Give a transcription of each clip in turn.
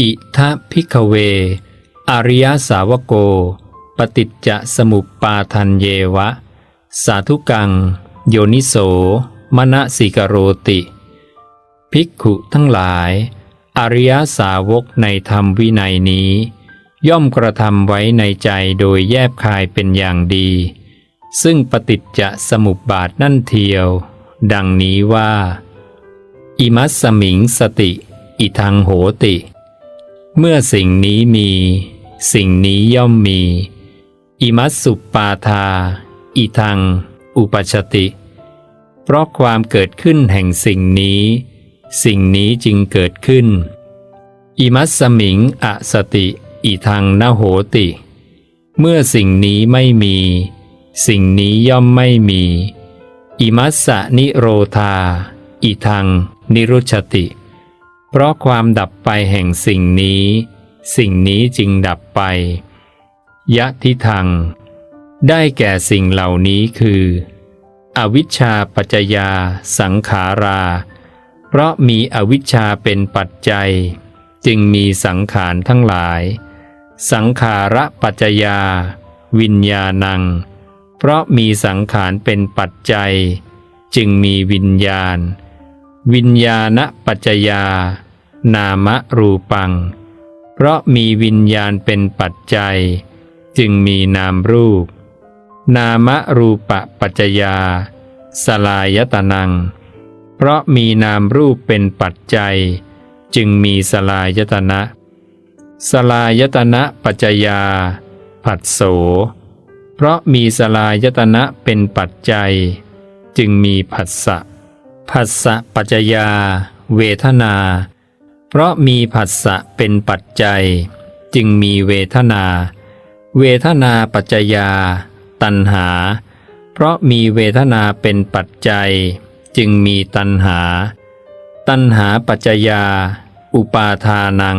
อิทะพิกเว อริยสาวโก ปฏิจจสมุปปาทันเยวะ สาธุกัง โยนิโส มณสิกโรติ ภิกขุทั้งหลาย อริยสาวกในธรรมวินัยนี้ ย่อมกระทำไว้ในใจโดยแยบคายเป็นอย่างดี ซึ่งปฏิจจสมุปบาทนั่นเทียว ดังนี้ว่า อิมัสสมิงสติ อิทังโหติ เมื่อสิ่งนี้มี สิ่งนี้ย่อมมี อิมัสสุปปาทา อิทัง อุปชติ เพราะความเกิดขึ้นแห่งสิ่งนี้ สิ่งนี้จึงเกิดขึ้น อิมัสสมิงอสติ อิทังนโหติ เมื่อสิ่งนี้ไม่มี สิ่งนี้ย่อมไม่มี อิมัสสะนิโรธา อิทัง นิรุชติ เพราะความดับไปแห่งสิ่งนี้ สิ่งนี้จึงดับไป ยะทิทัง ได้แก่สิ่งเหล่านี้คือ อวิชชาปัจจยา สังขารา เพราะมีอวิชชาเป็นปัจจัย จึงมีสังขารทั้งหลาย สังขาระปัจจยา วิญญาณัง เพราะมีสังขารเป็นปัจจัย จึงมีวิญญาณวิญญาณปัจจยา นามรูปัง เพราะมีวิญญาณเป็นปัจจัย จึงมีนามรูป นามรูปปัจจยา สลายตนัง เพราะมีนามรูปเป็นปัจจัย จึงมีสลายตนะ สลายตนะปัจจยา ผัสโส เพราะมีสลายตนะเป็นปัจจัย จึงมีผัสสะผัสสะปัจจยา เวทนา เพราะมีผัสสะเป็นปัจจัย จึงมีเวทนา เวทนาปัจจยา ตัณหา เพราะมีเวทนาเป็นปัจจัย จึงมีตัณหา ตัณหาปัจจยา อุปาทานัง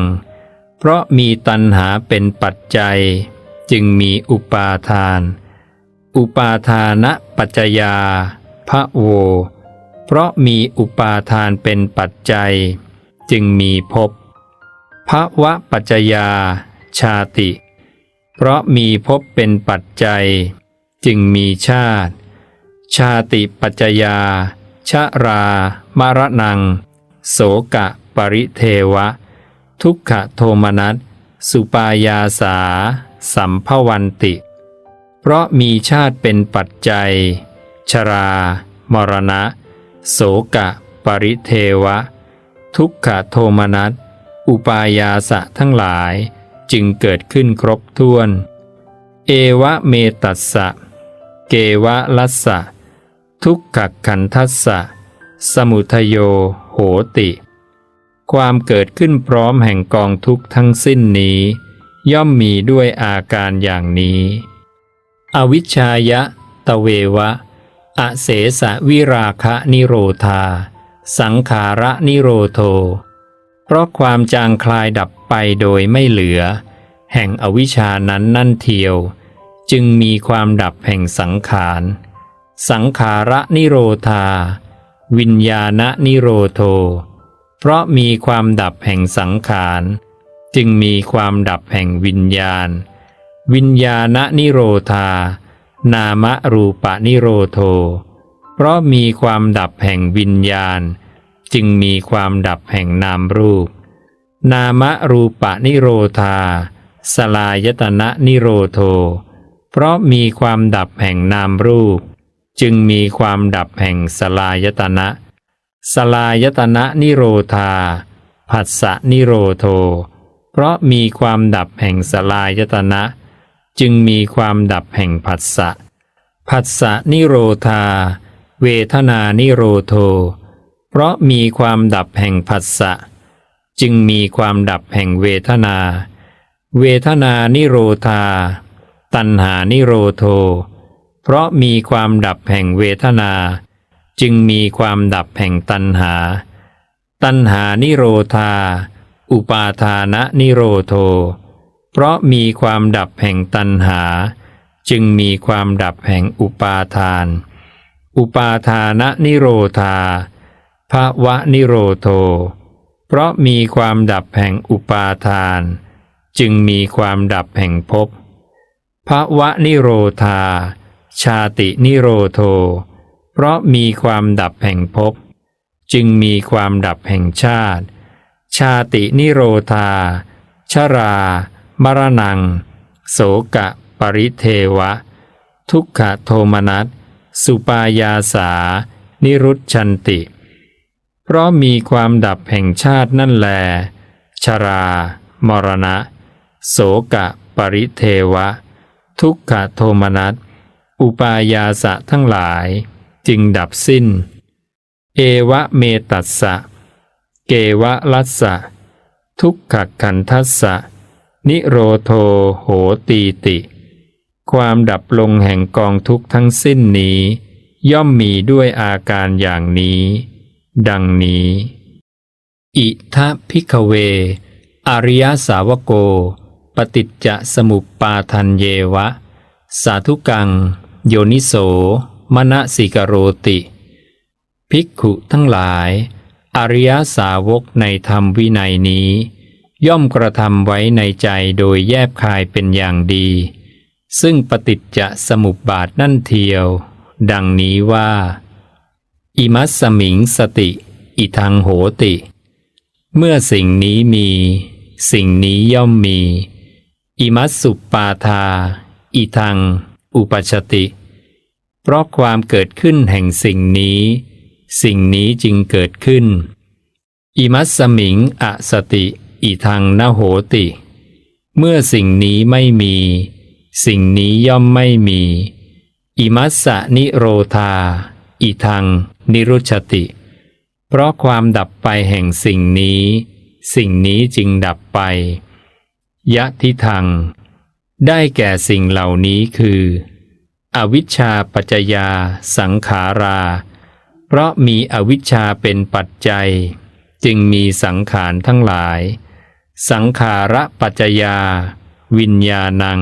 เพราะมีตัณหาเป็นปัจจัย จึงมีอุปาทาน อุปาทานะปัจจยาพระโว เพราะมีอุปาทานเป็นปัจจัย จึงมีภพภวะปัจจยา ชาติ เพราะมีภพเป็นปัจจัย จึงมีชาติ ชาติปัจจยา ชะรามรณัง โสกะปริเทวะ ทุกขโทมนัสสุปายาสา สัมภวันติ เพราะมีชาติเป็นปัจจัย ชรา มรณะ โสกะ ปริเทวะ ทุกขโทมนัสอุปายาสะทั้งหลายจึงเกิดขึ้นครบถ้วน เอวะเมตัสสะ เกวะลัสสะ ทุกขขันทัสสะ สมุทโยโหติ ความเกิดขึ้นพร้อมแห่งกองทุกข์ทั้งสิ้นนี้ ย่อมมีด้วยอาการอย่างนี้ อวิชชายะ ตะเววะ อเสสะวิราคะนิโรธา สังขาระนิโรโท เพราะความจางคลายดับไปโดยไม่เหลือ แห่งอวิชานั้นนั่นเทียว จึงมีความดับแห่งสังขาร สังขาระนิโรธา วิญญาณนิโรโท เพราะมีความดับแห่งสังขาร จึงมีความดับแห่งวิญญาณ วิญญาณนิโรธา นามรูปนิโรโท เพราะมีความดับแห่งวิญญาณ จึงมีความดับแห่งนามรูป นามรูปนิโรธา สลายตนะนิโรโท เพราะมีความดับแห่งนามรูป จึงมีความดับแห่งสลายตนะ สลายตนะนิโรธา ผัสสะนิโรโท เพราะมีความดับแห่งสลายตนะ จึงมีความดับแห่งผัสสะผัสสะนิโรธา เวทนานิโรโท เพราะมีความดับแห่งผัสสะ จึงมีความดับแห่งเวทนา เวทนานิโรธา ตัณหานิโรโท เพราะมีความดับแห่งเวทนา จึงมีความดับแห่งตัณหา ตัณหานิโรธา อุปาทานะนิโรโท เพราะมีความดับแห่งตัณหา จึงมีความดับแห่งอุปาทาน อุปาทานะนิโรธาภาวะนิโรโทเพเพราะมีความดับแห่งอุปาทาน จึงมีความดับแห่งภพภวะนิโรธา ชาตินิโรโท เพราะมีความดับแห่งภพจึงมีความดับแห่งชาติ ชาตินิโรธา ชรา มรณัง โสกะ ปริเทวะ ทุกขโทมนัส สุปายาสา นิรุตชันติ เพราะมีความดับแห่งชาตินั่นแล ชรา มรณะ โสกะปริเทวะ ทุกขโทมนัส อุปายาสะทั้งหลาย จึงดับสิ้น เอวะเมตัสสะ เกวะลัสสะ ทุกขขันทัสสะ นิโรโทโหตีติ ความดับลงแห่งกองทุกข์ทั้งสิ้นนี้ ย่อมมีด้วยอาการอย่างนี้ ดังนี้ อิทะพิกเว อริยสาวโก ปฏิจจสมุปปาทันเยวะ สาธุกัง โยนิโสมณสิกโรติ ภิกขุทั้งหลาย อริยสาวกในธรรมวินัยนี้ ย่อมกระทำไว้ในใจโดยแยบคายเป็นอย่างดี ซึ่งปฏิจจสมุปบาทนั่นเทียว ดังนี้ว่า อิมัสสมิงสติ อิทังโหติ เมื่อสิ่งนี้มี สิ่งนี้ย่อมมี อิมัสสุปปาทา อิทัง อุปชติ เพราะความเกิดขึ้นแห่งสิ่งนี้ สิ่งนี้จึงเกิดขึ้น อิมัสสมิงอสติ อิทังนโหติ เมื่อสิ่งนี้ไม่มี สิ่งนี้ย่อมไม่มี อิมัสสะนิโรธา อิทัง นิรุชติ เพราะความดับไปแห่งสิ่งนี้ สิ่งนี้จึงดับไป ยะทิทัง ได้แก่สิ่งเหล่านี้คือ อวิชชาปัจจยา สังขารา เพราะมีอวิชชาเป็นปัจจัย จึงมีสังขารทั้งหลาย สังขาระปัจจยา วิญญาณัง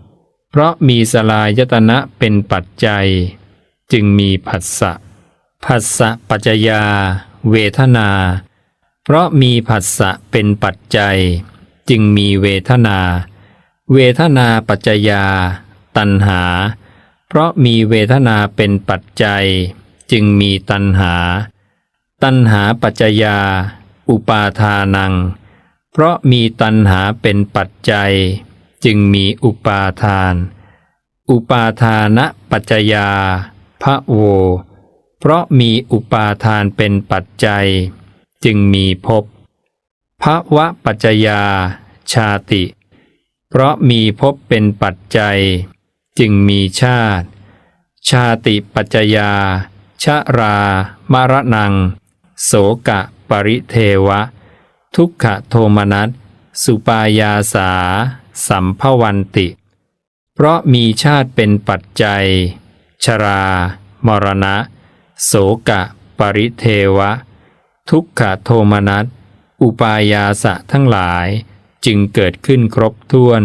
เพราะมีสลายตนะเป็นปัจจัย จึงมีผัสสะผัสสะปัจจยา เวทนา เพราะมีผัสสะเป็นปัจจัย จึงมีเวทนา เวทนาปัจจยา ตัณหา เพราะมีเวทนาเป็นปัจจัย จึงมีตัณหา ตัณหาปัจจยา อุปาทานัง เพราะมีตัณหาเป็นปัจจัย จึงมีอุปาทาน อุปาทานะปัจจยาพระโว เพราะมีอุปาทานเป็นปัจจัย จึงมีภพภวะปัจจยาชาติ เพราะมีภพเป็นปัจจัย จึงมีชาติ ชาติปัจจยา ชะรามรณัง โสกะปริเทวะ ทุกขโทมนัสสุปายาสา สัมภวันติ เพราะมีชาติเป็นปัจจัย ชรา มรณะ โสกะ ปริเทวะ ทุกขโทมนัส อุปายาสะทั้งหลายจึงเกิดขึ้นครบถ้วน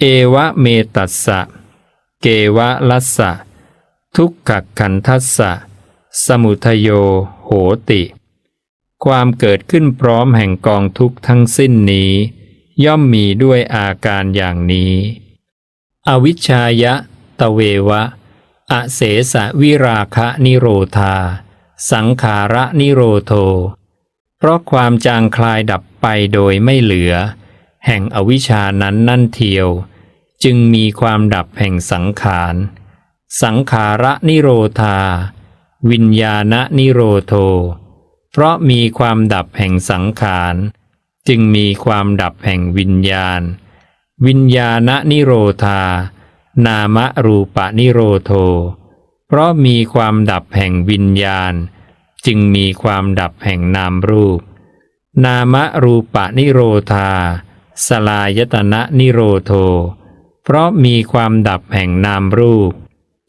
เอวะเมตัสสะ เกวะลัสสะ ทุกขขันทัสสะ สมุทโย โหติ ความเกิดขึ้นพร้อมแห่งกองทุกทั้งสิ้นนี้ ย่อมมีด้วยอาการอย่างนี้ อวิชชายะ ตะเววะ อเสสะวิราคะนิโรธา สังขาระนิโรโท เพราะความจางคลายดับไปโดยไม่เหลือ แห่งอวิชชานั้นนั่นเทียว จึงมีความดับแห่งสังขาร สังขาระนิโรธา วิญญาณนิโรโท เพราะมีความดับแห่งสังขาร จึงมีความดับแห่งวิญญาณ วิญญาณนิโรธา นามรูปนิโรโท เพราะมีความดับแห่งวิญญาณ จึงมีความดับแห่งนามรูป นามรูปะนิโรธา สลายตนะนิโรโท เพราะมีความดับแห่งนามรูป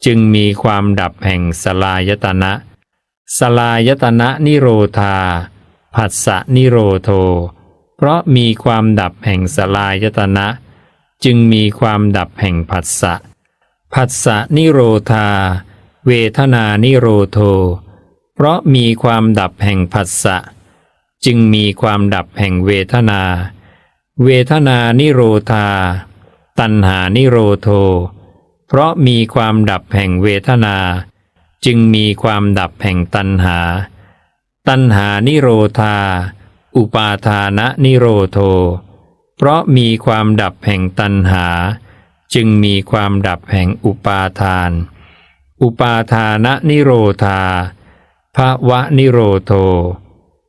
จึงมีความดับแห่งสลายตนะสลายตนะนิโรธา ผัสสะนิโรโท เพราะมีความดับแห่งสลายตนะ จึงมีความดับแห่งผัสสะผัสสะนิโรธา เวทนานิโรโท เพราะมีความดับแห่งผัสสะจึงมีความดับแห่งเวทนา เวทนานิโรธา ตัณหานิโรโท เพราะมีความดับแห่งเวทนา จึงมีความดับแห่งตัณหา ตัณหานิโรธา อุปาทานะนิโรโท เพราะมีความดับแห่งตัณหา จึงมีความดับแห่งอุปาทาน อุปาทานะนิโรธาภาวะนิโรโท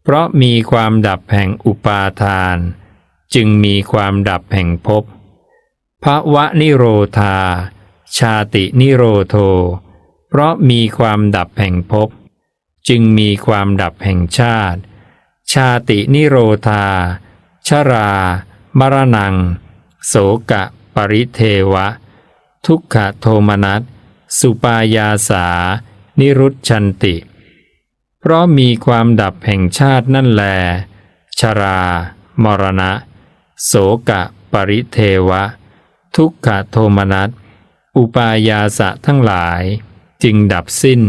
เพราะมีความดับแห่งอุปาทาน จึงมีความดับแห่งภพภาวะนิโรธา ชาตินิโรโท เพราะมีความดับแห่งภพจึงมีความดับแห่งชาติ ชาตินิโรธา ชรา มรณัง โสกะปริเทวะ ทุกขโทมนัส สุปายาสา นิรุตชันติ เพราะมีความดับแห่งชาตินั่นแล ชรา มรณะ โสกะปริเทวะ ทุกขโทมนัส อุปายาสะทั้งหลาย จึงดับสิ้น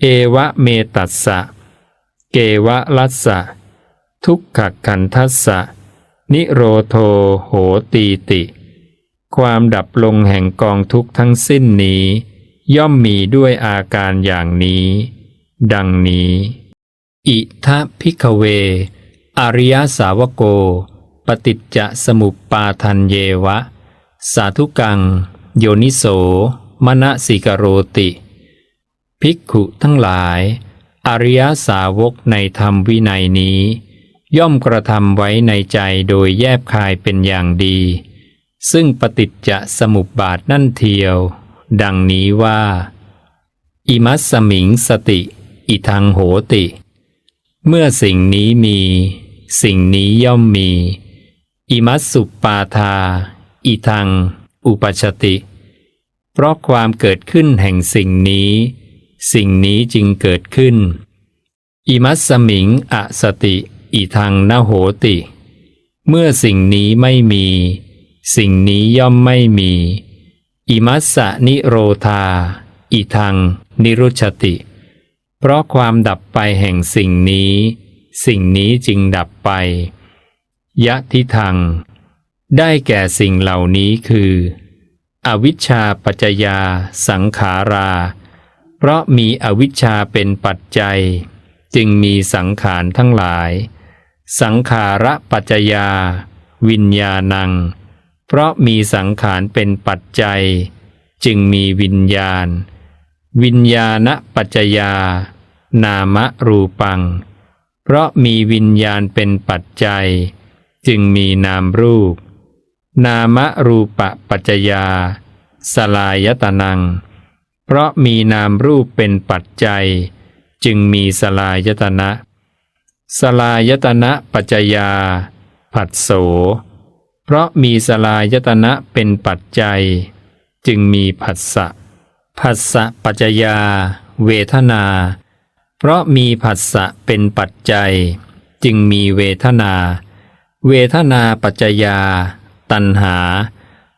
เอวะเมตัสสะ เกวะลัสสะ ทุกขกันทัสสะ นิโรโทโหตีติ ความดับลงแห่งกองทุกทั้งสิ้นนี้ ย่อมมีด้วยอาการอย่างนี้ ดังนี้ อิทะพิกเว อริยสาวโก ปฏิจจสมุปปาทันเยวะ สาธุกัง โยนิโสมณสิกโรติ ภิกขุทั้งหลาย อริยสาวกในธรรมวินัยนี้ ย่อมกระทำไว้ในใจโดยแยบคายเป็นอย่างดี ซึ่งปฏิจจสมุปบาทนั่นเทียว ดังนี้ว่า อิมัสสมิงสติ อิทังโหติ เมื่อสิ่งนี้มี สิ่งนี้ย่อมมี อิมัสสุปปาทา อิทัง อุปชชติ เพราะความเกิดขึ้นแห่งสิ่งนี้ สิ่งนี้จึงเกิดขึ้น อิมัสสมิงอสติอิทังนโหติ เมื่อสิ่งนี้ไม่มี สิ่งนี้ย่อมไม่มี อิมัสสะนิโรธา อิทัง นิรุชติ เพราะความดับไปแห่งสิ่งนี้ สิ่งนี้จึงดับไป ยะทิทัง ได้แก่สิ่งเหล่านี้คือ อวิชชาปัจจยา สังขารา เพราะมีอวิชชาเป็นปัจจัย จึงมีสังขารทั้งหลาย สังขาระปัจจยา วิญญาณัง เพราะมีสังขารเป็นปัจจัย จึงมีวิญญาณ วิญญาณปัจจยา นามรูปัง เพราะมีวิญญาณเป็นปัจจัย จึงมีนามรูป นามรูปปัจจยา สลายตนัง เพราะมีนามรูปเป็นปัจจัย จึงมีสลายตนะ สลายตนะปัจจยา ผัสโส เพราะมีสลายตนะเป็นปัจจัย จึงมีผัสสะผัสสะปัจจยา เวทนา เพราะมีผัสสะเป็นปัจจัย จึงมีเวทนา เวทนาปัจจยา ตัณหา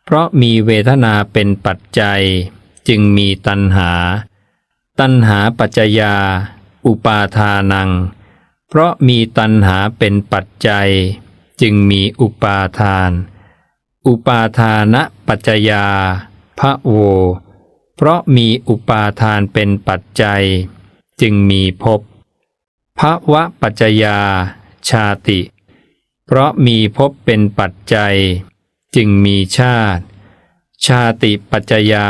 เพราะมีเวทนาเป็นปัจจัย จึงมีตัณหา ตัณหาปัจจยา อุปาทานัง เพราะมีตัณหาเป็นปัจจัย จึงมีอุปาทาน อุปาทานะปัจจยาพระโว เพราะมีอุปาทานเป็นปัจจัย จึงมีภพภวะปัจจยา ชาติ เพราะมีภพเป็นปัจจัย จึงมีชาติ ชาติปัจจยา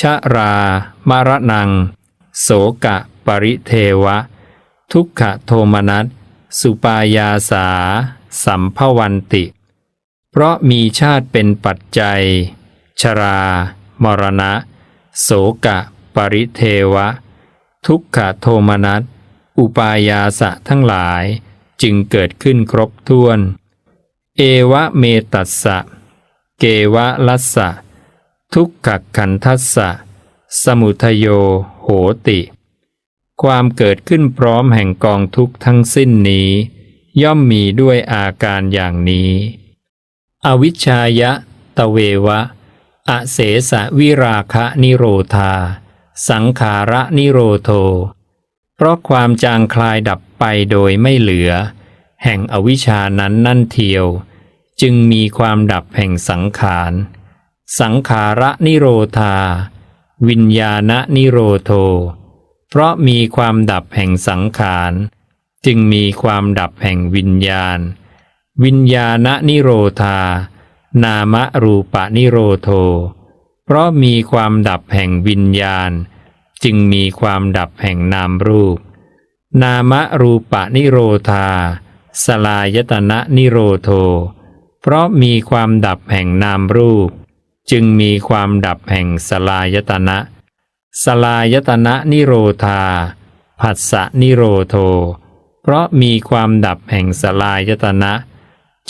ชรามรณัง โสกะปริเทวะ ทุกขโทมนัสสุปายาสา สัมภวันติ เพราะมีชาติเป็นปัจจัย ชรา มรณะ โสกะ ปริเทวะ ทุกขโทมนัสอุปายาสะทั้งหลายจึงเกิดขึ้นครบถ้วน เอวะเมตัสสะ เกวะลัสสะ ทุกขขันทัสสะ สมุทโย โหติ ความเกิดขึ้นพร้อมแห่งกองทุกข์ทั้งสิ้นนี้ ย่อมมีด้วยอาการอย่างนี้ อวิชชายะ ตะเววะ อเสสะวิราคะนิโรธา สังขาระนิโรโท เพราะความจางคลายดับไปโดยไม่เหลือ แห่งอวิชชานั้นนั่นเทียว จึงมีความดับแห่งสังขาร สังขาระนิโรธา วิญญาณนิโรโท เพราะมีความดับแห่งสังขาร จึงมีความดับแห่งวิญญาณ วิญญาณนิโรธา นามรูปนิโรโท เพราะมีความดับแห่งวิญญาณ จึงมีความดับแห่งนามรูป นามรูปนิโรธา สลายตนะนิโรโท เพราะมีความดับแห่งนามรูป จึงมีความดับแห่งสลายตนะ สลายตนะนิโรธา ผัสสะนิโรโท เพราะมีความดับแห่งสลายตนะ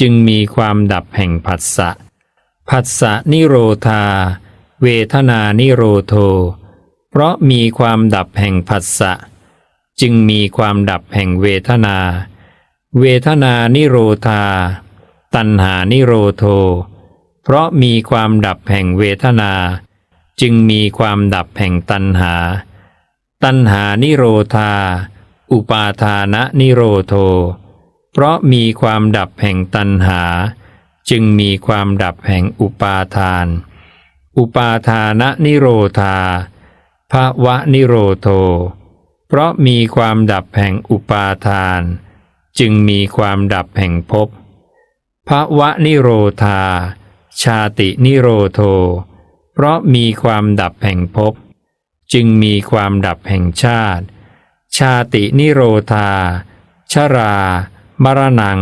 จึงมีความดับแห่งผัสสะ ผัสสะนิโรธา เวทนานิโรโท เพราะมีความดับแห่งผัสสะ จึงมีความดับแห่งเวทนา เวทนานิโรธา ตัณหานิโรโท เพราะมีความดับแห่งเวทนา จึงมีความดับแห่งตัณหา ตัณหานิโรธา อุปาทานะนิโรโท เพราะมีความดับแห่งตัณหา จึงมีความดับแห่งอุปาทาน อุปาทานะนิโรธาภาวะนิโรโท เพราะมีความดับแห่งอุปาทาน จึงมีความดับแห่งภพภาวะนิโรธา ชาตินิโรโท เพราะมีความดับแห่งภพจึงมีความดับแห่งชาติ ชาตินิโรธา ชรา มรณัง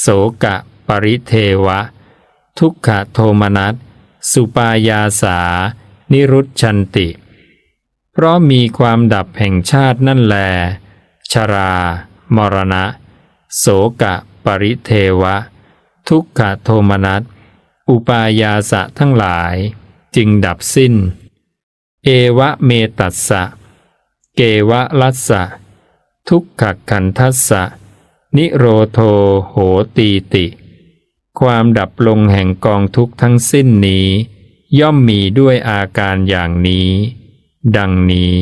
โสกะ ปริเทวะ ทุกขโทมนัส สุปายาสา นิรุตชันติ เพราะมีความดับแห่งชาตินั่นแล ชรา มรณะ โสกะ ปริเทวะ ทุกขโทมนัส อุปายาสะทั้งหลาย จึงดับสิ้น เอวะเมตัสสะ เกวะลัสสะ ทุกขขันทัสสะ นิโรโทโหตีติ ความดับลงแห่งกองทุกทั้งสิ้นนี้ ย่อมมีด้วยอาการอย่างนี้ ดังนี้